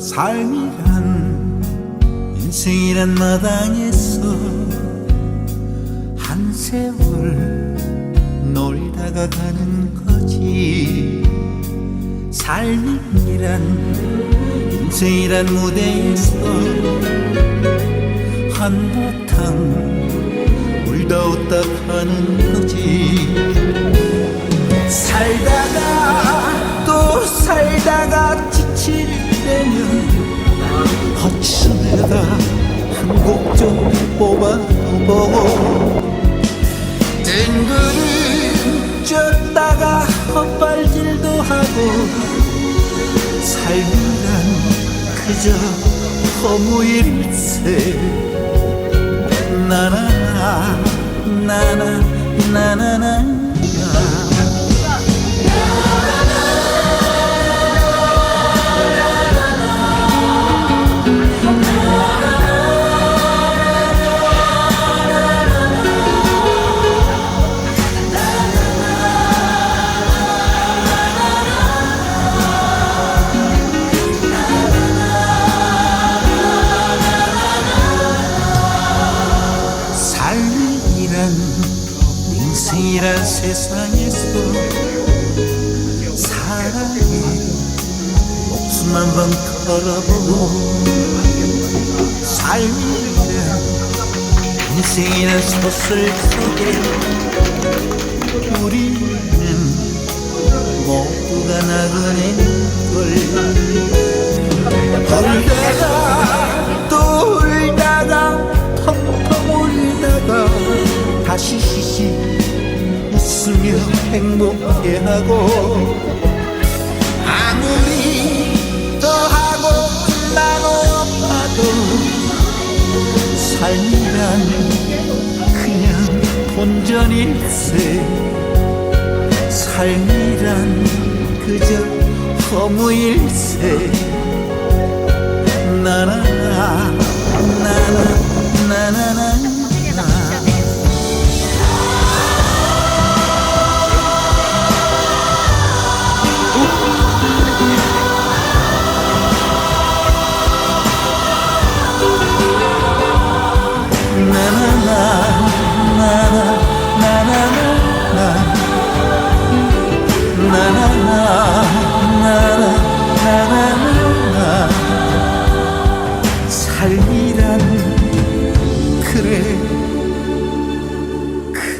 삶이란 인생이란 마당에서 한 세월 놀다가 가는 거지. 삶이란 인생이란 무대에서 한바탕 울다 웃다 가는 거지. 살다가 또 살다가 지칠 때면 어찌서 내가 한곡 좀 뽑아보고 뜬구름 쪘다가 헛발질도 하고 삶이란 그저 허무일세. 나나나 나나 나나나 이란 세상에서 사랑해 목숨 한 번 걸어보고 삶이란 인생이란 소설 속에 우리는 모두가 나그네걸 울다가 또 울다가 펑펑 울다가 다시 행복해하고 아무리 더 하고 나눠봐도 삶이란 그냥 본전일세. 삶이란 그저 허무일세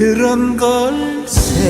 그런 걸세